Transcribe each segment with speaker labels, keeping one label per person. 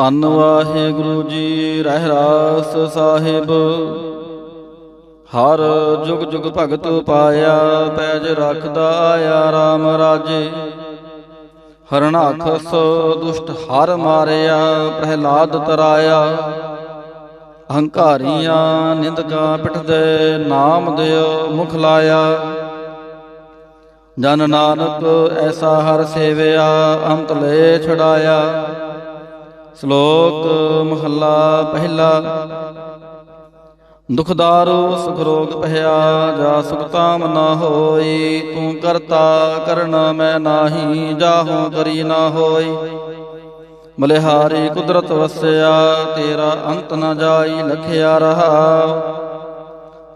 Speaker 1: ਧੰਨ ਵਾਹਿਗੁਰੂ ਜੀ ਰਹਿ ਰਾਸ ਸਾਹਿਬ। ਹਰ ਜੁਗ ਜੁਗ ਭਗਤ ਪਾਇਆ, ਪੈਜ ਰੱਖਦਾ ਆਇਆ RAM ਰਾਜੇ। ਹਰਣਾਖਸ ਦੁਸ਼ਟ ਹਰ ਮਾਰਿਆ, ਪ੍ਰਹਿਲਾਦ ਤਰਾਇਆ। ਅਹੰਕਾਰੀਆਂ ਨਿੰਦਕਾਂ ਪਿਠਦੇ ਨਾਮ ਦਿਓ ਮੁਖ ਲਾਇਆ। ਜਨ ਨਾਨਕ ਐਸਾ ਹਰ ਸੇਵਿਆ, ਅੰਤ ਲੈ ਛੜਾਇਆ ਸ਼ਲੋਕ ਮਹੱਲਾ ਪਹਿਲਾ। ਦੁਖਦਾਰੋ ਸੁਖ ਰੋਗ ਪਹਿਆ ਜਾ ਸੁਖਤਾਮ ਨਾ ਹੋਈ, ਤੂੰ ਕਰਤਾ ਕਰਨਾ ਮੈਂ ਨਾਹੀ, ਜਾਹੂ ਕਰੀ ਨਾ ਹੋਈ। ਮਲਿਹਾਰੀ ਕੁਦਰਤ ਵਸਿਆ, ਤੇਰਾ ਅੰਤ ਨਾ ਜਾਈ, ਲਖਿਆ ਰਹਾ।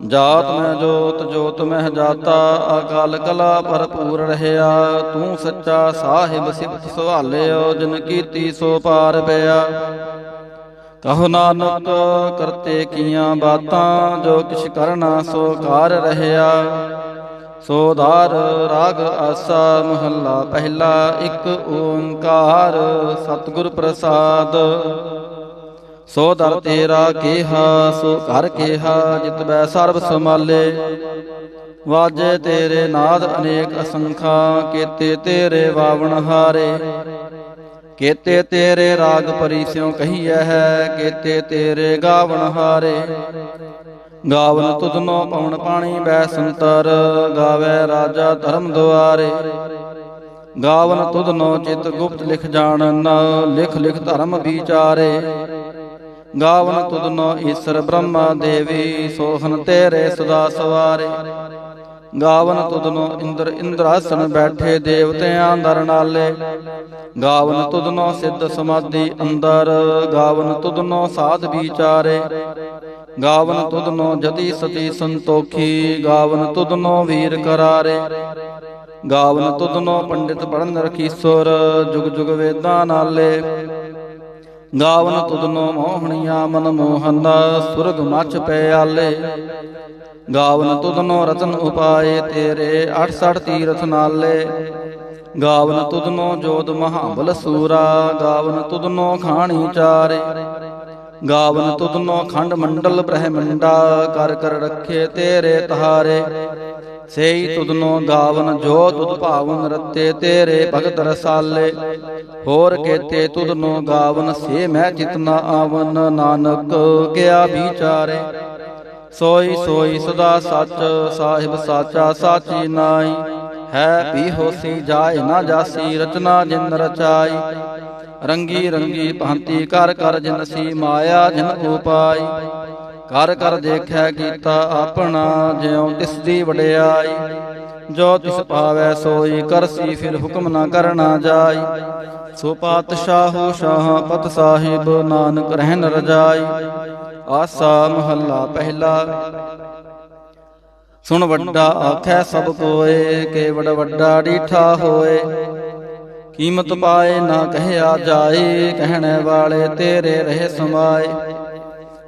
Speaker 1: ਜਾਤ ਮੈਂ ਜੋਤ ਜੋਤ ਮਹਿ ਜਾਤਾ, ਅਕਾਲ ਕਲਾ ਭਰਪੂਰ ਰਹਿਆ। ਤੂੰ ਸੱਚਾ ਸਾਹਿਬ ਸਿਫਤ ਸਵਾਲਿਓ, ਜਿਨ ਕੀਤੀ ਸੋ ਪਾਰ ਪਿਆ। ਕਹੋ ਨਾਨਕ, ਕਰਤੇ ਕੀਆਂ ਬਾਤਾਂ, ਜੋ ਕਿਛ ਕਰਨਾ ਸੋ ਕਾਰ ਰਹਿਆ। ਸੋ ਰਾਗ, ਆਸਾ, ਮਹੱਲਾ, ਪਹਿਲਾ ਇੱਕ ਓੰਕਾਰ, ਸਤਿਗੁਰ ਪ੍ਰਸਾਦ। ਸੋ ਦਰ ਤੇਰਾ ਕੀਹਾ, ਸੋ ਘਰ ਕੀਹਾ, ਜਿਤ ਬੈ ਸਰਬ ਸਮਾਲੇ ਵਾਜੇ ਤੇਰੇ ਨਾਦ ਅਨੇਕ ਅਸੰਖਾ, ਕੀਤੇ ਤੇਰੇ ਵਾਵਣ ਹਾਰੇ। ਕੀਤੇ ਤੇਰੇ ਰਾਗ ਪਰਿਸਿਉ ਕਹੀਐ ਹੈ, ਕੀਤੇ ਤੇਰੇ ਗਾਵਣ ਹਾਰੇ। ਗਾਵਨ ਤੁਧਨੋ ਪਵਨ ਪਾਣੀ ਬੈ ਸੰਤਰ, ਗਾਵੇ ਰਾਜਾ ਧਰਮ ਦੁਆਰੇ। ਗਾਵਨ ਤੁਧਨੋ ਚਿਤ ਗੁਪਤ ਲਿਖ ਜਾਣਨ, ਲਿਖ ਲਿਖ ਧਰਮ ਵਿਚਾਰੇ। ਗਾਵਨ ਤੁਧਨੋ ਈਸ਼ਰ ਬ੍ਰਹਮਾ ਦੇਵੀ ਸੋਹਨ ਤੇਰੇ ਸਦਾ ਸਵਾਰੇ। ਗਾਵਨ ਤੁਧਨੋ ਇੰਦਰ ਇੰਦਰਾਸਨ ਬੈਠੇ ਦੇਵਤਿਆਂ ਦਰ ਨਾਲੇ। ਗਾਵਨ ਤੁਧਨੋ ਸਿੱਧ ਸਮਾਧੀ ਅੰਦਰ, ਗਾਵਨ ਤੁਧਨੋ ਸਾਧ ਵਿਚਾਰੇ। ਗਾਵਨ ਤੁਧਨੋ ਜਤੀ ਸਤੀ ਸੰਤੋਖੀ, ਗਾਵਨ ਤੁਧਨੋ ਵੀਰ ਕਰਾਰੇ। ਗਾਵਨ ਤੁਧਨੋ ਪੰਡਿਤ ਪੜਨ ਰਖੀਸੁਰ ਜੁਗ ਜੁਗ ਵੇਦਾਂ ਨਾਲੇ। ਗਾਵਨ ਤੁਧਨੋ ਮੋਹਣੀਆਂ ਮਨ ਮੋਹਨ ਸੁਰਗ ਮੱਚ ਪਿਆਲੇ ਗਾਵਨ ਤੁਧਨੋ ਰਤਨ ਉਪਾਏ, ਤੇਰੇ 68 ਤੀਰਥ ਨਾਲੇ। ਗਾਵਨ ਤੁਧਨੋ ਜੋਤ ਮਹਾਬਲ ਸੂਰਾ ਗਾਵਨ ਤੁਧਨੋ ਖਾਣੀ ਚਾਰੇ। ਗਾਵਨ ਤੁਧਨੋ ਖੰਡ ਮੰਡਲ ਬ੍ਰਹਮੰਡਾ, ਕਰ ਕਰ ਰੱਖੇ ਤੇਰੇ ਤਹਾਰੇ। ਸੇਈ ਤੁਧਨੋ ਗਾਵਨ, ਜੋ ਤੁਧ ਭਾਵਨ ਰਤੇ ਤੇਰੇ ਭਗਤ ਰਸਾਲੇ। ਹੋਰ ਕੇਤੇ ਤੁਧਨੋ ਗਾਵਨ, ਸੇ ਮੈਂ ਜਿਤਨਾ ਆਵਨ, ਨਾਨਕ ਗਿਆ ਵਿਚਾਰੇ। ਸੋਈ ਸੋਈ ਸਦਾ ਸੱਚ, ਸਾਹਿਬ ਸਾਚਾ ਸਾਚੀ ਨਾਈ। ਹੈ ਵੀ ਹੋਸੀ ਜਾਏ ਨਾ ਜਾਸੀ, ਰਚਨਾ ਜਿਨ ਰਚਾਈ। ਰੰਗੀ ਰੰਗੀ ਭਾਂਤੀ ਕਰ ਕਰ ਜਿਨ ਸੀ ਮਾਇਆ, ਜਿਨ ਉਪਾਈ ਹਰ ਕਰ ਦੇਖੈ ਕੀਤਾ ਆਪਣਾ, ਜਿਉ ਤਿਸ ਦੀ ਵਡਿਆਈ। ਜੋ ਤਿਸ ਪਾਵੈ ਸੋਈ, ਕਰਸੀ ਫਿਰ ਹੁਕਮ ਨਾ ਕਰਨਾ ਜਾਈ। ਸੋ ਪਾਤਸ਼ਾਹੋ ਸ਼ਾਹ ਪਤ ਸਾਹਿਬ, ਨਾਨਕ ਰਹਿਨ ਰਜਾਈ। ਆਸਾ ਮਹੱਲਾ ਪਹਿਲਾ। ਸੁਣ ਵੱਡਾ ਆਖੈ ਸਭ ਕੋਏ ਕੇਵੜ ਵੱਡਾ ਡੀਠਾ ਹੋਏ। ਕੀਮਤ ਪਾਏ ਨਾ ਕਹਿਆ ਜਾਏ, ਕਹਿਣ ਵਾਲੇ ਤੇਰੇ ਰਹੇ ਸਮਾਏ।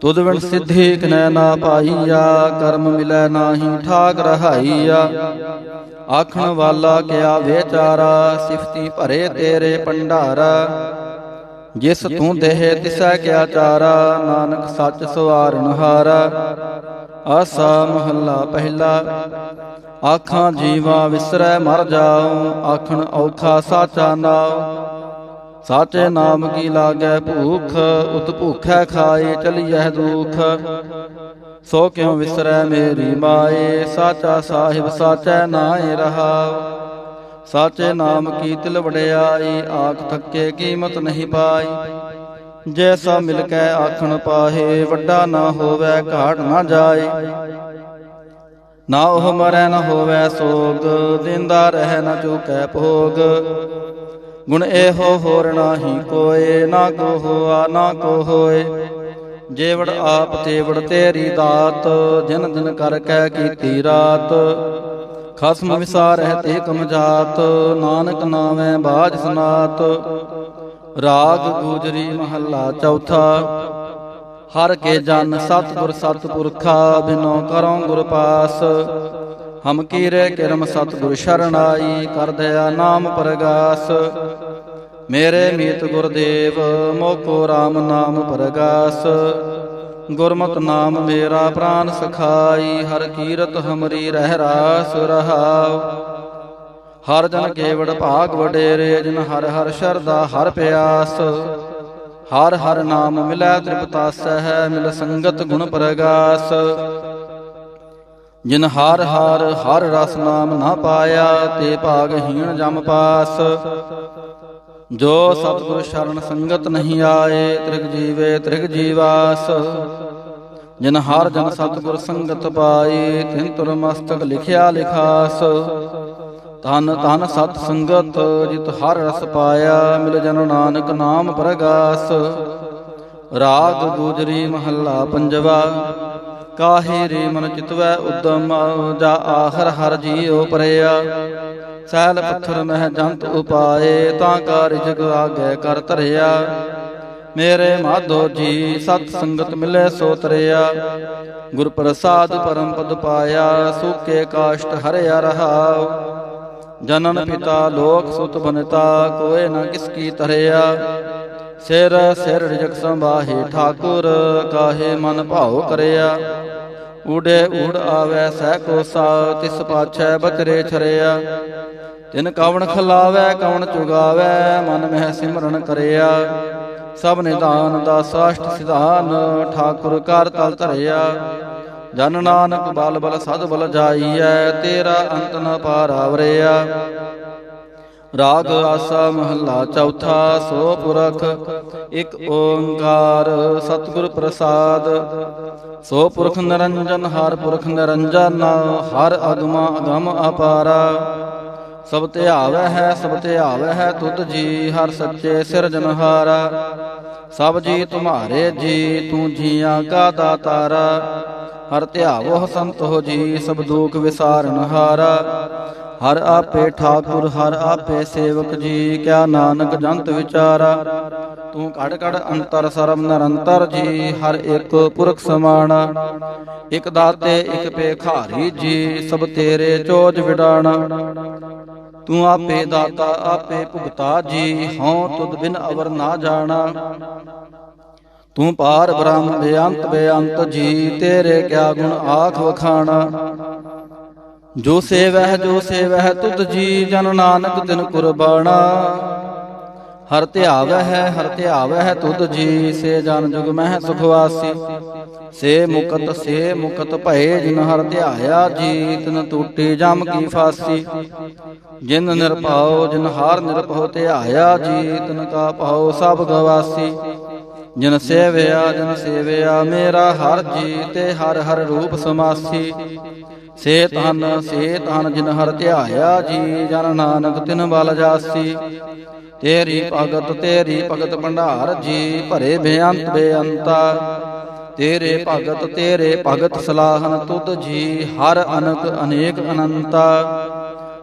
Speaker 1: ਤੁਧ ਵਿਣ ਸਿੱਧੀ ਕਨੈ ਨਾ ਪਾਈਆ, ਕਰਮ ਮਿਲੈ ਨਾਹੀ ਠਾਕ ਰਹਾਈਆ। ਆਖਣ ਵਾਲਾ ਕਿਆ ਵਿਚਾਰਾ, ਸਿਫਤੀ ਭਰੇ ਤੇਰੇ ਭੰਡਾਰਾ। ਜਿਸ ਤੂੰ ਦੇਹ ਤਿਸੈ ਕਿਆ ਚਾਰਾ, ਨਾਨਕ ਸੱਚ ਸਵਾਰਨ ਹਾਰਾ ਆਸਾ ਮਹੱਲਾ ਪਹਿਲਾ, ਆਖਾਂ ਜੀਵਾ ਵਿਸਰੈ ਮਰ ਜਾਉ, ਆਖਣ ਔਖਾ ਸਾਚਾ ਨਾਉ। ਸਾਚੇ ਨਾਮ ਕੀ ਲਾਗੈ ਭੂਖ, ਉਤ ਭੂਖੈ ਖਾਏ ਚਲੀਐ ਦੁਖ। ਸੋ ਕਿਉ ਵਿਸਰੈ ਮੇਰੀ ਮਾਏ, ਸਾਚਾ ਸਾਹਿਬ ਸਾਚੈ ਨਾਏ ਰਹਾਉ ਸਾਚੇ ਨਾਮ ਕੀ ਤਿਲ ਵਡਿਆਈ, ਆਖ ਥੱਕੇ ਕੀਮਤ ਨਹੀਂ ਪਾਈ। ਜੈਸਾ ਮਿਲ ਕੈ ਆਖਣ ਪਾਹੇ, ਵੱਡਾ ਨਾ ਹੋਵੇ ਘਾਟ ਨਾ ਜਾਏ। ਨਾ ਉਹ ਮਰੈ ਨਾ ਹੋਵੇ ਸੋਗ ਦਿੰਦਾ ਰਹਿ ਨਾ ਚੁਕੈ ਭੋਗ। ਗੁਣ ਇਹੋ ਹੋਰ ਨਾਹੀ ਕੋਏ, ਨਾ ਕੋ ਹੋਆ ਨਾ ਕੋ ਹੋਏ। ਜੇਵੜ ਆਪ ਤੇਵੜ ਤੇਰੀ ਦਾਤ, ਜਿਨ ਦਿਨ ਕਰ ਕੈ ਕੀਤੀ ਰਾਤ। ਖਸਮ ਵਿਸਾਰਹਿ ਤੇ ਕਮ ਜਾਤ ਨਾਨਕ ਨਾਮੈ ਬਾਜ ਸਨਾਤ। ਰਾਗ ਗੂਜਰੀ ਮਹੱਲਾ ਚੌਥਾ। ਹਰ ਕੇ ਜਨ ਸਤਿਗੁਰ ਸਤਿਪੁਰਖਾ, ਬਿਨੋ ਕਰਉ ਗੁਰ ਪਾਸ। ਹਮ ਕੀਰੇ ਕਿਰਮ ਸਤਿਗੁਰ ਸ਼ਰਣਾਈ ਕਰ ਦਇਆ ਨਾਮ ਪ੍ਰਗਾਸ। ਮੇਰੇ ਮੀਤ ਗੁਰਦੇਵ, ਮੋਕੋ RAM ਨਾਮ ਪ੍ਰਗਾਸ। ਗੁਰਮਤ ਨਾਮ ਮੇਰਾ ਪ੍ਰਾਨ ਸਖਾਈ, ਹਰ ਕੀਰਤ ਹਮਰੀ ਰਹਿ ਰਾਸ ਰਹਾਉ। ਹਰ ਜਨ ਕੇਵੜ ਭਾਗ ਵਡੇਰੇ, ਜਿਨ ਹਰ ਹਰ ਸ਼ਰਦਾ ਹਰ ਪਿਆਸ। ਹਰ ਹਰ ਨਾਮ ਮਿਲੈ ਤ੍ਰਿਪਤਾਸਹਿ ਮਿਲ ਸੰਗਤ ਗੁਣ ਪ੍ਰਗਾਸ। ਜਿਨ ਹਰ ਹਰ ਹਰ ਰਸ ਨਾਮ ਨਾ ਪਾਇਆ, ਤੇ ਭਾਗਹੀਣ ਜਮ ਪਾਸ। ਜੋ ਸਤਿਗੁਰ ਸ਼ਰਨ ਸੰਗਤ ਨਹੀਂ ਆਏ, ਤ੍ਰਿਗ ਜੀਵੇ ਤ੍ਰਿਗ ਜੀਵਾਸ। ਜਿਨ ਹਰ ਜਨ ਸਤਿਗੁਰ ਸੰਗਤ ਪਾਈ ਤਿਨ ਤੁਰ ਮਸਤਕ ਲਿਖਿਆ ਲਿਖਾਸ। ਤਨ ਤਨ ਸਤ ਸੰਗਤ ਜਿਤ ਹਰ ਰਸ ਪਾਇਆ, ਮਿਲ ਜਨ ਨਾਨਕ ਨਾਮ ਪ੍ਰਗਾਸ। ਰਾਗ ਗੁਜਰੀ ਮਹੱਲਾ ਪੰਜਵਾ। ਕਾਹੇ ਰੇ ਮਨ ਚਿਤਵੈ ਉਦਮ ਜਾ ਆਖਰ ਹਰ ਜੀਉ ਪਰਿਆ। ਸੈਲ ਪੱਥਰ ਮਹਿ ਜੰਤ ਉਪਾਏ, ਤਾਂ ਕਾਰ ਜਗ ਆਗੇ ਕਰ ਧਰਿਆ। ਮੇਰੇ ਮਾਧੋ ਜੀ, ਸਤ ਸੰਗਤ ਮਿਲੇ ਸੋ ਤਰਿਆ। ਗੁਰ ਪ੍ਰਸਾਦ ਪਰਮ ਪਦ ਪਾਇਆ, ਸੂਕੇ ਕਾਸ਼ਟ ਹਰਿਆ ਰਹਾਉ। ਜਨਨ ਪਿਤਾ ਲੋਕ ਸੁਤ ਬਨਤਾ ਕੋਏ ਨਾ ਕਿਸ ਕੀ ਤਰਿਆ। ਸਿਰ ਸਿਰ ਰਿਜਕ ਸੰਭਾਹੇ ਠਾਕੁਰ, ਕਾਹੇ ਮਨ ਭਾਉ ਕਰਿਆ? ਊੜੇ ਊੜ ਆਵੈ ਸਹਿ ਕੋਸਾ, ਤਿਸ ਪਾਛੈ ਬਚਰੇ ਛਰਿਆ। ਤਿਨ ਕਵਣ ਖਲਾਵੈ, ਕਵਣ ਚੁਗਾਵੈ, ਮਨ ਮਹਿ ਸਿਮਰਨ ਕਰਿਆ। ਸਭ ਨਿਦਾਨ ਦਾ ਸਾਸ਼ਟ ਸਿਧਾਨ, ਠਾਕੁਰ ਕਰ ਤਲ ਧਰਿਆ। ਜਨ ਨਾਨਕ ਬਲ ਬਲ ਸਦ ਬਲ ਜਾਈਐ, ਤੇਰਾ ਅੰਤ ਨ ਪਾਰਾਵਰਿਆ ਰਾਗ ਆਸਾ ਮਹੱਲਾ ਚੌਥਾ ਸੋ ਪੁਰਖ ਇੱਕ ਓੰਕਾਰ ਸਤਿਗੁਰ ਪ੍ਰਸਾਦ। ਸੋ ਪੁਰਖ ਨਰੰਜਨ, ਹਰ ਪੁਰਖ ਨਿਰੰਜਨ, ਹਰ ਅਗਮਾ ਅਗਮ ਅਪਾਰਾ। ਸਭ ਧਿਆਵੈ ਹੈ, ਸਭ ਧਿਆਵੈ ਹੈ, ਤੁਧ ਜੀ ਹਰ ਸੱਚੇ ਸਿਰਜਨਹਾਰਾ ਸਭ ਜੀ ਤੁਮਾਰੇ ਜੀ, ਤੂੰ ਜੀਆਂ ਕਾ ਦਾਤਾਰਾ। ਹਰ ਧਿਆਵੋ ਸੰਤੋ ਜੀ, ਸਭ ਦੁਖ ਵਿਸਾਰਨ ਹਰ ਆਪੇ ਠਾਕੁਰ, ਹਰ ਆਪੇ ਸੇਵਕ ਜੀ, ਕਿਆ ਨਾਨਕ ਜੰਤ ਵਿਚਾਰਾ। ਤੂੰ ਕੜ ਕੜ ਅੰਤਰ ਸਰਬ ਨਿਰੰਤਰ ਜੀ, ਹਰ ਇੱਕ ਪੁਰਖ ਸਮਾਣਾ। ਇਕ ਦਾਤੇ, ਇਕ ਪੇਖਾਰੀ ਜੀ, ਸਭ ਤੇਰੇ ਚੋਜ ਵਿਡਾਣਾ। ਤੂੰ ਆਪੇ ਦਾਤਾ, ਆਪੇ ਭੁਗਤਾ ਜੀ, ਹਉ ਤੁਧ ਬਿਨ ਅਵਰ ਨਾ ਜਾਣਾ। ਤੂੰ ਪਾਰ ਬ੍ਰਹਮ ਬੇਅੰਤ ਬੇਅੰਤ ਜੀ, ਤੇਰੇ ਕਿਆ ਗੁਣ ਆਖ ਵਖਾਣਾ। ਜੋ ਸੇਵਹਿ ਜੋ ਸੇਵਹਿ, ਤੁਧ ਜੀ ਜਨ ਨਾਨਕ ਤਿਨ ਕੁਰਬਾਨਾ ਹਰ ਧਿਆਵੈ ਹੈ ਹਰ ਧਿਆਵੈ ਹੈ ਤੁਧ ਜੀ, ਸੇ ਜਨ ਜੁਗ ਮਹਿ ਸੁਖਵਾਸੀ ਸੇ ਮੁਕਤ ਸੇ ਮੁਕਤ ਭਏ, ਜਿਨ ਹਰ ਧਿਆਇਆ ਜੀ, ਤਿਨ ਟੂਟੀ ਜਮ ਕੀ ਫਾਸੀ। ਜਿਨ ਨਿਰਭਉ ਜਿਨ ਹਰ ਨਿਰਭਉ ਧਿਆਇਆ ਜੀ, ਤਿਨ ਕਾ ਭਉ ਸਭ ਗਵਾਸੀ। ਜਿਨ ਸੇਵਿਆ, ਜਨ ਸੇਵਿਆ, ਮੇਰਾ ਹਰ ਜੀ, ਤੇ ਹਰ ਹਰ ਰੂਪ ਸਮਾਸੀ। ਸੇ ਤਨ ਸੇ ਤਨ ਜਿਨ ਹਰ ਧਿਆਇਆ ਜੀ, ਜਨ ਨਾਨਕ ਤਿਨ ਬਲ ਜਾਸੀ। ਤੇਰੀ ਭਗਤ ਤੇਰੀ ਭਗਤ ਭੰਡਾਰ ਜੀ, ਭਰੇ ਬੇਅੰਤ ਬੇਅੰਤਾ। ਤੇਰੇ ਭਗਤ ਤੇਰੇ ਭਗਤ ਸਲਾਹਨ ਤੁਧ ਜੀ, ਹਰ ਅਨਕ ਅਨੇਕ ਅਨੰਤਾ।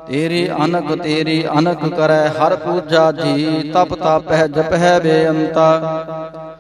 Speaker 1: ਤੇਰੀ ਅਨਕ ਤੇਰੀ ਅਨਕ ਕਰੈ ਹਰ ਪੂਜਾ ਜੀ, ਤਪ ਤਪਹਿ ਜਪਹਿ ਬੇਅੰਤਾ।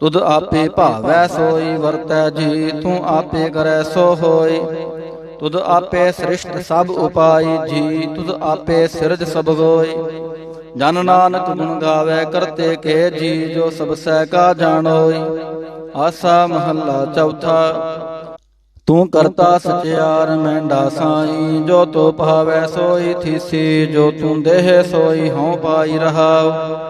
Speaker 1: ਤੁਧ ਆਪੇ ਭਾਵੈ ਸੋਈ, ਵਰਤੈ ਜੀ, ਤੂੰ ਆਪੇ ਕਰੈ ਸੋ ਹੋਈ। ਤੁਧ ਆਪੇ ਸ੍ਰਿਸ਼ਟ ਸਭ ਉਪਾਈ, ਜੀ, ਤੁਧ ਆਪੇ ਸਿਰਜ ਸਭ ਗੋਈ। ਜਨ ਨਾਨਕ ਗੁਣ ਗਾਵੇ, ਕਰਤੇ ਕੇ ਜੀ, ਜੋ ਸਭ ਸਹਿ ਕਾ ਜਾਣੋਈ ਆਸਾ ਮਹੱਲਾ ਚੌਥਾ, ਤੂੰ ਕਰਤਾ ਸਚਿਆਰ, ਮੈਂਡਾ ਸਾਈ, ਜੋ ਤੋ ਭਾਵੈ ਸੋਈ ਥੀਸੀ, ਜੋ ਤੂੰ ਦੇਹ ਸੋਈ, ਹਉ ਪਾਈ ਰਹਾਉ।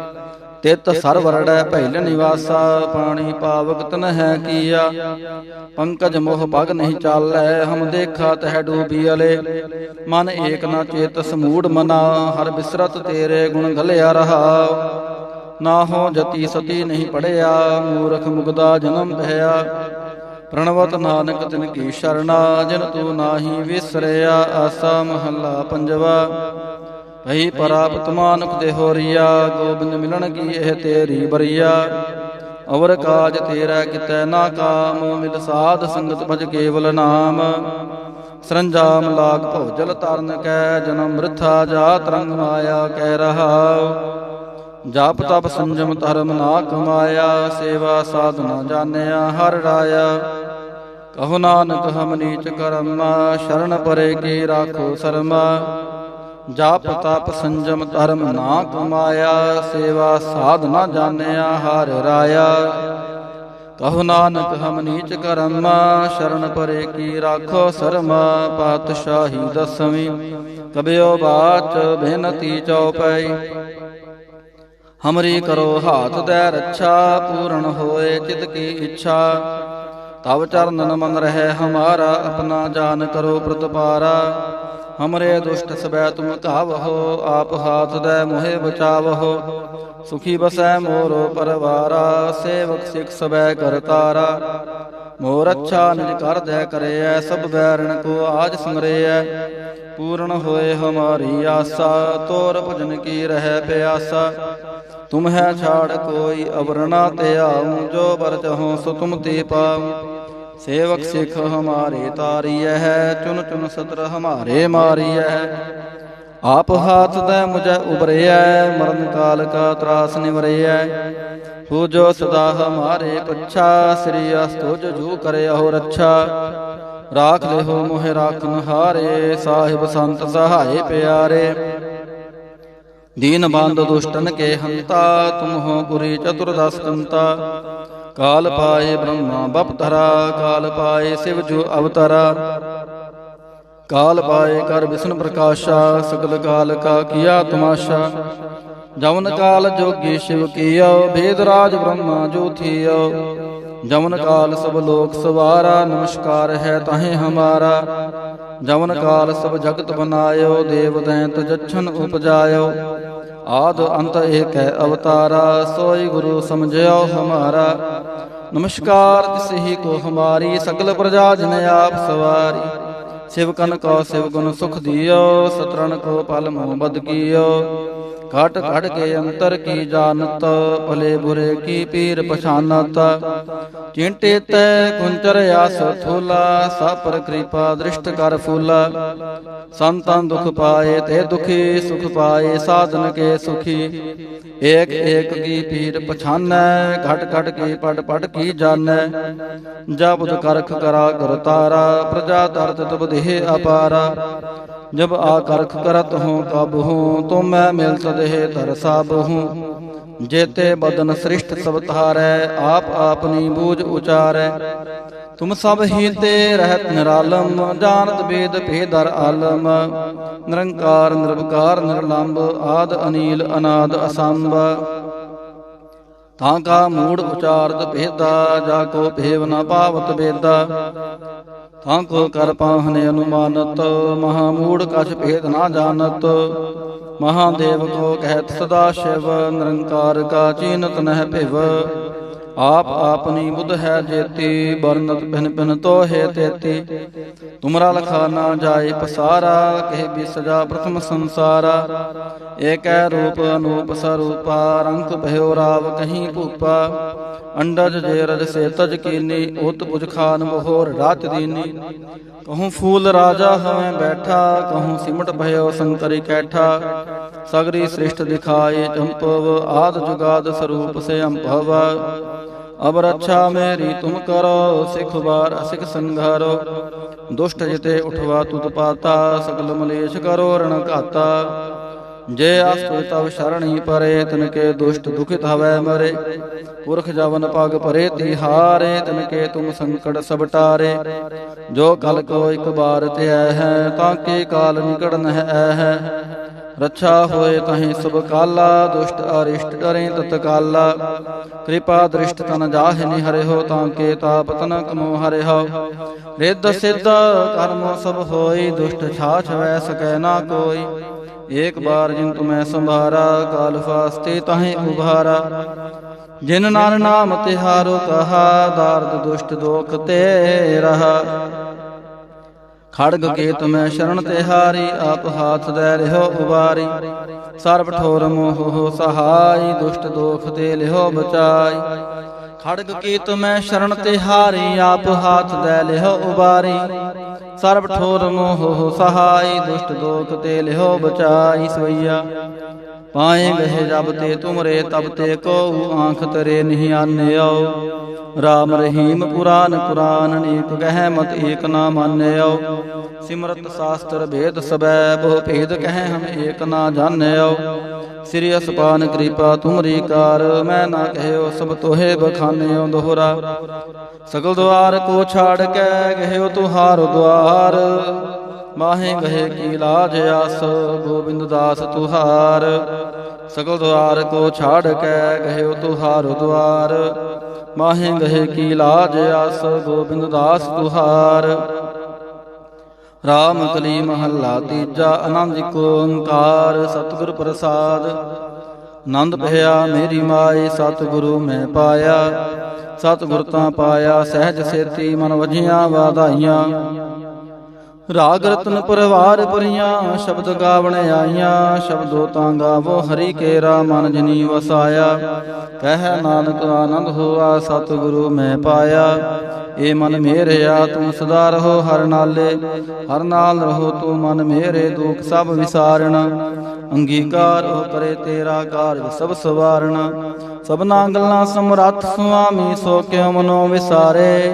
Speaker 1: ਤਿਤ ਸਰਵਰੜੈ ਭੈਲ ਨਿਵਾਸਾ, ਪਾਣੀ ਪਾਵਕ ਤਨ ਹੈ ਕੀਆ। ਪੰਕਜ ਮੋਹ ਭਗ ਨਹੀਂ ਚਾਲੈ, ਹਮ ਦੇਖਾ ਤਹਿ ਡੂਬੀ ਅਲੇ। ਮਨ ਏਕ ਨਾ ਚੇਤ ਸਮੂੜ ਮਨਾ, ਹਰ ਬਿਸਰਤ ਤੇਰੇ ਗੁਣ ਗਲਿਆ ਰਹਾ। ਨਾ ਹੋ ਜਤੀ ਸਤੀ ਨਹੀਂ ਪੜਿਆ, ਮੂਰਖ ਮੁਗਦਾ ਜਨਮ ਭਇਆ ਪ੍ਰਣਵਤ ਨਾਨਕ ਤਿਨ ਕੀ ਸ਼ਰਣਾ, ਜਿਨ ਤੂੰ ਨਾਹੀ ਵਿਸਰਿਆ, ਆਸਾ ਮਹੱਲਾ ਪੰਜਵਾ। ਭਈ ਪ੍ਰਾਪਤ ਮਾਨੁਖ ਦੇ ਹੋਰੀਆ, ਗੋਬਿੰਦ ਮਿਲਣ ਕੀ ਇਹ ਤੇਰੀ ਬਰੀਆ ਅਵਰ ਕਾਜ ਤੇਰਾ ਕਿਤੈ ਨਾ ਕਾਮ, ਮਿਲ ਸਾਧ ਸੰਗਤ ਭਜ ਕੇਵਲ ਨਾਮ। ਸਰੰਜਾਮ ਲਾਗ ਭੋਜਲ ਤਰਨ ਕੈ, ਜਨਮ ਮ੍ਰਿਥਾ ਜਾ ਤਰੰਗ ਮਾਇਆ ਕਹਿ ਰਹਾ। ਜਾਪ ਤਪ ਸੰਜਮ ਧਰਮ ਨਾ ਕਮਾਇਆ ਸੇਵਾ ਸਾਧਨਾ ਜਾਣਿਆ ਹਰ ਰਾਇਆ। ਕਹੋ ਨਾਨਕ ਹਮ ਨੀਚ ਕਰਮਾ, ਸ਼ਰਨ ਪਰੇ ਕੀ ਰਾਖੋ ਸਰਮਾ। ਜਾਪ ਤਪ ਸੰਜਮ ਧਰਮ ਨਾ ਕਮਾਇਆ, ਸੇਵਾ ਸਾਧ ਨਾ ਜਾਣਿਆ, ਹਰ ਰਾਇਆ। ਕਹੋ ਨਾਨਕ ਹਮ ਨੀਚ ਕਰਮ, ਸ਼ਰਨ ਪਰੇ ਕੀ ਰਾਖੋ ਸਰਮਾ, ਪਾਤਸ਼ਾਹੀ ਦਸਵੀਂ। ਕਬਿਓ ਬਾਚ ਬੇਨਤੀ ਚਉਪਈ। ਹਮਰੀ ਕਰੋ ਹਾਥ ਦੈ ਰੱਛਾ, ਪੂਰਨ ਹੋਏ ਚਿਤ ਕੀ ਇੱਛਾ। ਤਵ ਚਰਨਨ ਮਨ ਰਹਿ ਹਮਾਰਾ, ਆਪਣਾ ਜਾਨ ਕਰੋ ਪ੍ਰਤਪਾਰਾ। ਹਮਰੇ ਦੁਸ਼ਟ ਸਬੈ ਤੁਮ ਕਾਵਹੋ ਆਪ ਹਾਥ ਦੈ ਮੋਹਿ ਬਚਾਵਹੋ ਸੁਖੀ ਬਸੈ ਮੋਰੋ ਪਰਵਾਰਾ ਸੇਵਕ ਸਿਖ ਸਬੈ ਕਰਤਾਰਾ ਮੋਰ ਅੱਛਾ ਨਿਜ ਕਰ ਦੈ ਕਰਿਐ ਸਭ ਬੈਰਣ ਕੋ ਆਜ ਸੰਗਰੇਐ ਪੂਰਨ ਹੋਏ ਹਮਾਰੀ ਆਸਾ ਤੋਰ ਭਜਨ ਕੀ ਰਹਿ ਪਿਆਸਾ ਤੁਮ ਹੈ ਛਾੜ ਕੋਈ ਅਵਰਣਾ ਤੇ ਆਉ ਜੋ ਬਰ ਚਹੋ ਸੋ ਤੁਮ ਤੇ ਪਾਉ ਸੇਵਕ ਸਿਖ ਹਮਾਰੇ ਤਾਰੀਐ ਹੈ ਚੁਨ ਚੁਨ ਸਤਰ ਹਮਾਰੇ ਮਾਰੀਐ। ਆਪ ਹਾਥ ਦੈ ਮੁਝੈ ਉਬਰਿਐ, ਮਰਨ ਕਾਲ ਕਾ ਤਰਾਸ ਨਿਵਰਿਐ। ਹੋ ਜੋ ਸਦਾ ਹਮਾਰੇ ਪੱਛਾ, ਸ੍ਰੀ ਅਸਤੁਜ ਜੂ ਕਰਿਓ ਰੱਛਾ। ਰਾਖ ਲਿਓ ਮੋਹਿ ਰਾਖਨ ਹਾਰੇ ਸਾਹਿਬ ਸੰਤ ਸਹਾਏ ਪਿਆਰੇ। ਦੀਨ ਬੰਦ ਦੁਸ਼ਟਨ ਕੇ ਹੰਤਾ, ਤੁਮ ਹੋ ਗੁਰੀ ਚਤੁਰਦਸ ਕੰਤਾ ਕਾਲ ਪਾਏ ਬ੍ਰਹਮਾ ਬਪਧਰਾ ਕਾਲ ਪਾਏ ਸਿਵ ਜੋ ਅਵਤਾਰਾ। ਕਾਲ ਪਾਏ ਕਰ ਵਿਸ਼ਨ ਪ੍ਰਕਾਸ਼ਾ, ਸਗਲ ਕਾਲ ਕਾ ਕੀਆ ਤਮਾਸ਼ਾ। ਜਮਨ ਕਾਲ ਜੋਗੀ ਸ਼ਿਵ ਕੀਓ ਭੇਦ ਰਾਜ ਬ੍ਰਹਮਾ ਜੋ ਥੀਓ ਜਮਨ ਕਾਲ ਸਭ ਲੋਕ ਸਵਾਰਾ, ਨਮਸਕਾਰ ਹੈ ਤਾਹੇ ਹਮਾਰਾ। ਜਮਨ ਕਾਲ ਸਭ ਜਗਤ ਬਨਾਇਓ, ਦੇਵ ਦੈਂਤ ਜਛਨ ਉਪਜਾਇਓ। ਆਦ ਅੰਤ ਏਕ ਹੈ ਅਵਤਾਰਾ, ਸੋਈ ਗੁਰੂ ਸਮਝਿਓ ਹਮਾਰਾ। ਨਮਸਕਾਰ ਤਿਸ ਹੀ ਕੋ ਹਮਾਰੀ ਸਕਲ ਪ੍ਰਜਾ ਜਨ ਆਪ ਸਵਾਰੀ। ਸਿਵਕਨ ਕੋ ਸਿਵ ਗੁਣ ਸੁਖ ਦਿਓ ਸਤਰਨ ਕੋ ਪਲ ਮੋਹ ਬਦ ਕੀਓ। ਘਟ ਘਟ ਕੇ ਅੰਤਰ ਕੀ ਜਾਣਤ, ਭਲੇ ਬੁਰੇ ਕੀ ਪੀਰ ਪਛਾਨਤ। ਚਿੰਟੇ ਤੈ ਕੁੰਚਰ ਆਸ ਥੂਲਾ, ਸਾਪਰ ਕਿਰਪਾ ਦ੍ਰਿਸ਼ਟ ਕਰ ਫੂਲਾ। ਸੰਤਨ ਦੁਖ ਪਾਏ ਤੇ ਦੁਖੀ, ਸੁਖ ਪਾਏ ਸਾਧਨ ਕੇ ਸੁਖੀ। ਏਕ ਏਕ ਕੀ ਪੀਰ ਪਛਾਨੈ, ਘਟ ਘਟ ਕੀ ਪੜ ਪੜ ਕੀ ਜਾਣੈ। ਜਬਦ ਕਰਖ ਕਰਾ ਗੁਰ ਤਾਰਾ, ਪ੍ਰਜਾ ਦਰਦ ਤਬ ਦੇਹ ਅਪਾਰਾ। ਜਬ ਆ ਕਰਖ ਕਰਤ ਹੂੰ ਕਬ ਹੂੰ, ਤੁਮ ਮੈਂ ਮਿਲ ਸਦਹਿ ਧਰ ਸਭ ਹੂੰ। ਜੇਤੇ ਬਦਨ ਸ੍ਰਿਸ਼ਟ ਸਭ ਧਾਰੈ, ਆਪ ਆਪਨੀ ਬੂਝ ਉਚਾਰੈ। ਤੁਮ ਸਭ ਹੀ ਤੇ ਰਹਿਤ ਨਿਰਾਲਮ, ਜਾਣਤ ਬੇਦ ਭੇਦਰ ਆਲਮ। ਨਿਰੰਕਾਰ, ਨਿਰਵਕਾਰ ਨਿਰਲੰਭ ਆਦ ਅਨੀਲ, ਅਨਾਦ ਅਸੰਭ। ਤਾਂ ਕਾ ਮੂੜ ਉਚਾਰਤ ਭੇਦਾ, ਜਾ ਕੋ ਭੇਵ ਨ ਪਾਵਤ ਬੇਦਾ ਤਾਂ ਕੋ ਕਰ ਪਾਹਨੇ ਅਨੁਮਾਨਤ ਮਹਾ ਮੂੜ ਕਛ ਭੇਦ ਨਾ ਜਾਣਤ। ਮਹਾਦੇਵ ਕੋ ਕਹਿਤ ਸਦਾ ਸ਼ਿਵ, ਨਿਰੰਕਾਰ ਕਾ ਚੀਨਤ ਨਹਿ ਭਿਵ। ਆਪ ਆਪਨੀ ਬੁੱਧ ਹੈ ਜੇਤੀ ਵਰਨਤ ਭਿਨ ਭਿਨ ਤੋਹੇ ਤੇਤੀ। ਤੁਮਰਾ ਲਖਾ ਨਾ ਜਾਏ ਪਸਾਰਾ, ਕਹਿ ਵੀ ਸਜਾ ਪ੍ਰਥਮ ਸੰਸਾਰਾ। ਏਕੈ ਰੂਪ ਅਨੂਪ ਸਰੂਪਾ, ਰੰਗ ਭਇਓ ਰਾਵ ਕਹੀਂ ਭੂਪਾ। ਅੰਡਜ ਜੇ ਰਜ ਸੇ ਤਜ ਕੀਨੀ, ਉਤ ਪੁਜ ਖਾਨ ਬਹੋਰ ਰਾਤ ਦੀਨੀ। ਕਹੂੰ ਫੂਲ ਰਾਜਾ ਹਵੇਂ ਬੈਠਾ, ਕਹੂੰ ਸਿਮਟ ਭਇਓ ਸੰਤਰੀ ਕੈਠਾ। ਸਗਰੀ ਸ੍ਰਿਸ਼ਟ ਦਿਖਾਏ ਚੰਪਵ, ਆਦ ਜੁਗਾਦ ਸਰੂਪ ਸੇ ਅੰਭਵ। ਅਬ ਰੱਛਾ ਮੇਰੀ ਤੁਮ ਕਰੋ, ਸਿਖ ਬਾਰ ਅਸਿਖ ਸੰਘਾਰੋ। ਦੁਸ਼ਟ ਜਿਤੇ ਉਠਵਾ ਤੁਤ ਪਾਤਾ, ਸਗਲ ਮਲੇਸ਼ ਕਰੋ ਰਣ ਘਾਤਾ। ਜੇ ਅਸਤੁ ਤਵ ਸ਼ਰਣੀ ਪਰੇ ਤਨ ਕੇ ਦੁਸ਼ਟ ਦੁਖਿਤ ਹਵੈ ਮਰੇ। ਪੁਰਖ ਜਵਨ ਪਗ ਪਰੇ ਤਿਹਾਰੇ ਤਨ ਕੇ ਤੁਮ ਸੰਕਟ ਸਭ ਟਾਰੇ। ਜੋ ਕਲ ਕੋ ਇਕ ਬਾਰ ਤੇ ਹੈ, ਤਾਂ ਕੇ ਕਾਲ ਨਿਕੜ ਨਹਿ ਹੈ? ਰੱਛਾ ਹੋਏ ਤਹੀਂ ਸੁਭ ਕਾਲਾ, ਦੁਸ਼ਟ ਅਰਿਸ਼ਟ ਡਰੇ ਤਤਕਾਲਾ ਕਿਰਪਾ ਦ੍ਰਿਸ਼ਟ ਤਨ ਜਾਹਿ ਨਿ ਹਰਿ ਹੋ ਤਾਂ ਕੇ ਤਾਪ ਤਨ ਕਮੋ ਹਰਿ ਹੋ ਰਿੱਧ ਸਿੱਧ ਕਰਮ ਸਭ ਹੋਈ, ਦੁਸ਼ਟ ਛਾਛ ਵੈ ਸਕੈ ਨਾ ਕੋਈ। ਏਕ ਬਾਰ ਜਿਨ ਤੁਮੈ ਸੰਭਾਰਾ, ਕਾਲ ਫਾਸਤੇ ਤਾਹੇ ਉਭਾਰਾ। ਜਿਨ ਨਾਨ ਨਾਮ ਤਿਹਾਰੋ ਕਹਾ, ਦਾਰਦ ਦੁਸ਼ਟ ਦੋਖ ਤੇ ਰਹਾ। ਖੜਗ ਕੇ ਤੁਮੈ ਸ਼ਰਨ ਤੇ ਹਾਰੀ, ਆਪ ਹਾਥ ਦੇ ਲਿਓ ਉਬਾਰੀ। ਸਰਬ ਠੋਰ ਮੋਹ ਹੋ ਸਹਾਈ, ਦੁਸ਼ਟ ਦੋਖ ਤੇ ਲਿਓ ਬਚਾਈ। ਖੜਗ ਕੀ ਤੁਮੈ ਸ਼ਰਨ ਤੇ ਹਾਰੀ, ਆਪ ਹਾਥ ਦੇ ਲਿਓ ਉਬਾਰੀ। ਸਰਬ ਠੋਰ ਮੋਹ ਹੋ ਸਹਾਈ, ਦੁਸ਼ਟ ਦੋਖ ਤੇ ਲਿਓ ਬਚਾਈ। ਸਵਈਆ ਪਾਏ ਗਏ ਜਬ ਤੇ ਤੁਮਰੇ ਤਬ ਤੇ ਕੋ ਆਂਖ ਤਰੇ ਨਹੀਂ ਆਨਿਓ। ਰਾਮ ਰਹੀਮ ਪੁਰਾਨ ਪੁਰਾਨ ਅਨੇਕ ਗਹਿ ਮਤ ਏਕ ਨਾ ਮਾਨਿਓ। ਸਿਮਰਤ ਸਾਸਤਰ ਭੇਦ ਸਬੈ, ਬਹੁ ਭੇਦ ਕਹਿ ਹਮ ਏਕ ਨਾ ਜਾਣਿਓ। ਸ੍ਰੀ ਅਸਪਾਨ ਕਿਰਪਾ ਤੁਮਰੀ ਕਾਰ, ਮੈਂ ਨਾ ਕਹਿਓ ਸਭ ਤੋਹੇ ਬਖਾਨਿਓ ਦੋਹਰਾ। ਸਗਲ ਦੁਆਰ ਕੋ ਛਾੜ ਕੇ ਗਹਿਓ ਤੁਹਾਰ ਦੁਆਰ ਮਾਹੇ ਗਹੇ ਕੀ ਲਾਜ ਆਸ, ਗੋਬਿੰਦ ਦਾਸ ਤੁਹਾਰ। ਸਗਲ ਦੁਆਰ ਕੋ ਛਾੜ ਕੇ ਗਹਿਓ ਤੁਹਾਰ ਦੁਆਰ ਮਾਹੇ ਗਹੇ ਕੀ ਲਾਜ ਆਸ, ਗੋਬਿੰਦ ਦਾਸ ਤੁਹਾਰ। ਰਾਮ ਕਲੀ ਮਹੱਲਾ ਤੀਜਾ, ਆਨੰਦ ਕੋ ਓੰਕਾਰ, ਸਤਿਗੁਰ ਪ੍ਰਸਾਦ। ਆਨੰਦ ਭਇਆ ਮੇਰੀ ਮਾਏ ਸਤਿਗੁਰੂ ਮੈਂ ਪਾਇਆ। ਸਤਿਗੁਰ ਤਾਂ ਪਾਇਆ, ਸਹਿਜ ਸੇਤੀ ਮਨ ਵਜੀਆਂ ਵਾਧਾਈਆਂ। ਰਾਗ ਰਤਨ ਪਰਵਾਰ ਪੁਰੀਆਂ, ਸ਼ਬਦ ਗਾਵਣ ਆਈਆਂ, ਸ਼ਬਦੋ ਤਾਂ ਗਾਵੋ ਹਰੀ ਕੇਰਾ ਮਨ ਜਨੀ ਵਸਾਇਆ। ਕਹਿ ਨਾਨਕ ਆਨੰਦ ਹੋਆ, ਸਤਿਗੁਰੂ ਮੈਂ ਪਾਇਆ। ਏ ਮਨ ਮੇਰਿਆ ਤੂੰ ਸਦਾ ਰਹੋ ਹਰ ਨਾਲੇ। ਹਰ ਨਾਲ ਰਹੋ ਤੂੰ ਮਨ ਮੇਰੇ, ਦੁਖ ਸਭ ਵਿਸਾਰਣਾ। ਅੰਗੀਕਾਰ ਹੋ ਕਰੇ ਤੇਰਾ ਕਾਰਜ ਸਭ ਸਵਾਰਣਾ। ਸਭਨਾ ਗੱਲਾਂ ਸਮਰੱਥ ਸੁਆਮੀ, ਸੋ ਕਿਉ ਮਨੋ ਵਿਸਾਰੇ।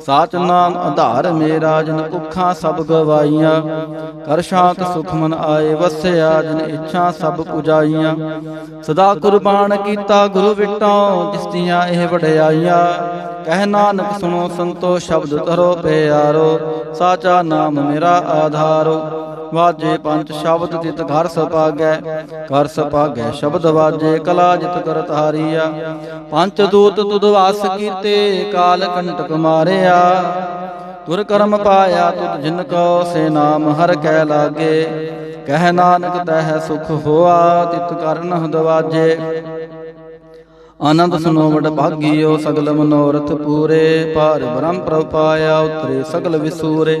Speaker 1: ਸਾਚ ਨਾਮ ਆਧਾਰ ਮੇਰਾ, ਜਨ ਭੁੱਖਾਂ ਸਭ ਗਵਾਈਆਂ ਕਰ ਸ਼ਾਂਤ ਸੁਖ ਮਨ ਆਏ, ਵਸਿਆ ਜਨ ਇੱਛਾ ਸਭ ਪੁਜਾਈਆਂ। ਸਦਾ ਕੁਰਬਾਨ ਕੀਤਾ ਗੁਰੂ ਵਿਟੋ, ਜਿਸ ਦੀਆਂ ਇਹ ਵਡਿਆਈਆਂ। ਕਹਿ ਨਾਨਕ ਸੁਣੋ ਸੰਤੋ, ਸ਼ਬਦ ਧਰੋ ਪਿਆਰੋ। ਸਾਚਾ ਨਾਮ ਮੇਰਾ ਆਧਾਰੋ। ਵਾਜੇ ਪੰਜ ਸ਼ਬਦ ਤਿਤ ਘਰ ਸਪਾਗੈ ਘਰ ਸਪਾਗੈ ਸ਼ਬਦ ਵਾਜੇ, ਕਲਾ ਜਿਤ ਕਰ ਤਾਰੀਆ ਪੰਜ ਦੂਤ ਤੁਧ ਵਾਸ ਕੀਤੇ, ਕਾਲ ਕੰਟਕ ਮਾਰਿਆ। ਤੁਰ ਕਰਮ ਪਾਇਆ ਤੁਧ ਜਿਨ ਕੋ, ਸੇ ਨਾਮ ਹਰ ਕੈ ਲਾਗੇ। ਕਹਿ ਨਾਨਕ ਤਹਿ ਸੁਖ ਹੋਆ, ਤਿਤ ਕਰਨ ਦਵਾਜੇ ਆਨੰਦ ਸੁਨੋ ਵਡ ਭਾਗੀਓ, ਸਗਲ ਮਨੋਰਥ ਪੂਰੇ। ਪਾਰ ਬ੍ਰਹਮ ਪ੍ਰਭ ਪਾਇਆ, ਉਤਰੇ ਸਗਲ ਵਿਸੂਰੇ।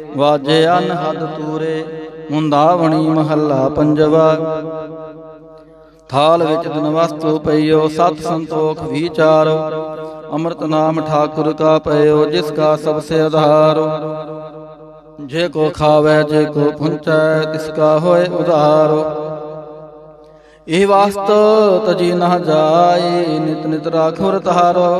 Speaker 1: ਵਾਜੇ ਅਨਹਦ ਤੂਰੇ, ਮੁੰਦਾਵਣੀ ਮਹੱਲਾ ਪੰਜਵਾ। ਥਾਲ ਵਿੱਚ ਦਿਨ ਵਸਤੂ ਪਈਓ, ਸਤ ਸੰਤੋਖ ਵਿਚਾਰੋ। ਅੰਮ੍ਰਿਤ ਨਾਮ ਠਾਕੁਰ ਕਾ ਪਇਓ, ਜਿਸ ਕਾ ਸਭ ਸੇ ਆਧਾਰੋ। ਜੇ ਕੋ ਖਾਵੇ, ਜੇ ਕੋ ਪੁੰਚੈ, ਤਿਸ ਕਾ ਹੋਏ ਉਧਾਰੋ। ਇਹ ਵਾਸਤ ਤਜੀ ਨਾ ਜਾਏ, ਨਿਤ ਨਿਤ ਰਾਖੁਰ ਤਹਾਰੋ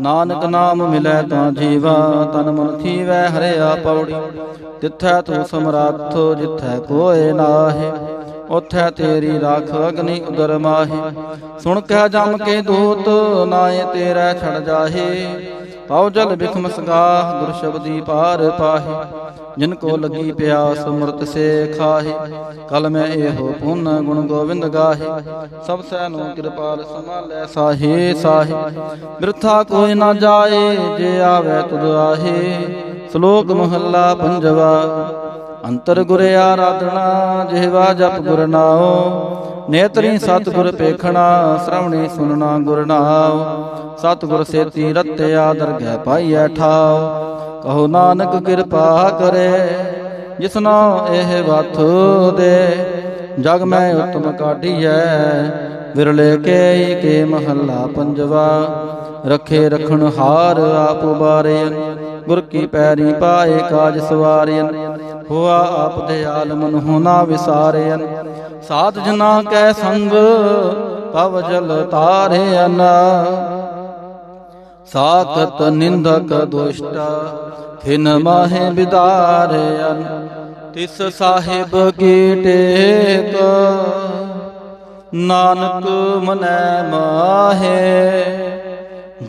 Speaker 1: ਨਾਨਕ ਨਾਮ ਮਿਲੈ ਤਾਂ ਜੀਵਾ, ਤਨ ਮਨ ਥੀਵੈ ਹਰਿਆ ਪੌੜੀ ਤਿੱਥੈ ਤੂੰ ਸਮਰਾਥ, ਜਿੱਥੈ ਕੋਏ ਨਾਹੀ ਉਥੈ ਤੇਰੀ ਰਾਖ ਅਗਨੀ ਉਦਰ ਮਾਹੀ। ਸੁਣ ਕਹਿ ਜਮ ਕੇ ਦੂਤ ਨਾਏ ਤੇਰਾ ਛੜ ਜਾਹੇ। ਪਾਉ ਜਲ ਬਿਖਮ ਸਗਾਹ, ਗੁਰ ਸ਼ਬਦੀ ਪਾਰ ਪਾਹੀ। ਜਿਨ ਕੋ ਲੱਗੀ ਪਿਆਸ ਅੰਮ੍ਰਿਤ ਸੇ ਖਾਹੀ, ਕਲ ਮੈਂ ਇਹੋ ਪੁੰਨ ਗੁਣ ਗੋਬਿੰਦ ਗਾਹੇ। ਸਭ ਸੈ ਨੂੰ ਕਿਰਪਾਲ ਸੰਭਾਲੈ ਸਾਹੇ ਸਾਹੇ। ਬਿਰਥਾ ਕੋਈ ਨਾ ਜਾਏ, ਜੇ ਆਵੇ ਤੁਧ ਆਹੇ। ਸ਼ਲੋਕ ਮਹੱਲਾ ਪੰਜਵਾ, ਅੰਤਰ ਗੁਰ ਆਰਾਧਨਾ, ਜਿਹਵਾ ਜਪ ਗੁਰ ਨਾਉ। ਨੇਤਰੀ ਸਤਿਗੁਰ ਪੇਖਣਾ, ਸ਼ਰਵਣੀ ਸੁਨਣਾ ਗੁਰ ਨਾਉ। ਸਤਿਗੁਰ ਸੇਤੀ ਰਤਿਆ ਦਰਗਹਿ ਪਾਈਐ ਠਾਉ। ਕਹੋ ਨਾਨਕ ਕਿਰਪਾ ਕਰੇ ਜਿਸਨਾ ਇਹ ਵਥ ਦੇ। ਜਗ ਮੈਂ ਉਤਮ ਕਾਢੀਐ, ਵਿਰਲੇ ਕੇ ਕੇ ਮਹੱਲਾ ਪੰਜਵਾ। ਰਖੇ ਰਖਣ ਹਾਰ ਆਪ ਬਾਰਿਆ ਗੁਰ ਕੀ ਪੈਰੀ ਪਾਏ ਕਾਜ ਸਵਾਰਿਆ ਹੋਆ ਆਪ ਦੇ ਆਲਮਨ ਨੂੰ ਨਾ ਸਾਧ ਜਨਾ ਕੈ ਸੰਗ, ਪਵ ਜਲ ਤਾਰਿਆਨ ਸਾਖਤ ਨਿੰਦਕ ਦੁਸ਼ਟ ਖਿਨ ਮਾਹੇ ਵਿਦਾਰਿਆਨ ਤਿਸ ਸਾਹਿਬ ਕੀ ਟੇਕ ਨਾਨਕ ਮਨੈ ਮਾਹੇ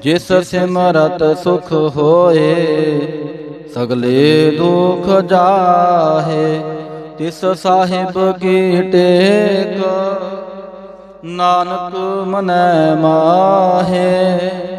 Speaker 1: ਜਿਸ ਸਿਮਰਤ ਸੁਖ ਹੋਏ ਸਗਲੇ ਦੁਖ ਜਾਹੇ ਤਿਸ ਸਾਹਿਬ ਕੀ ਟੇਕ ਨਾਨਕ ਮਨੈ ਮਾਹੇ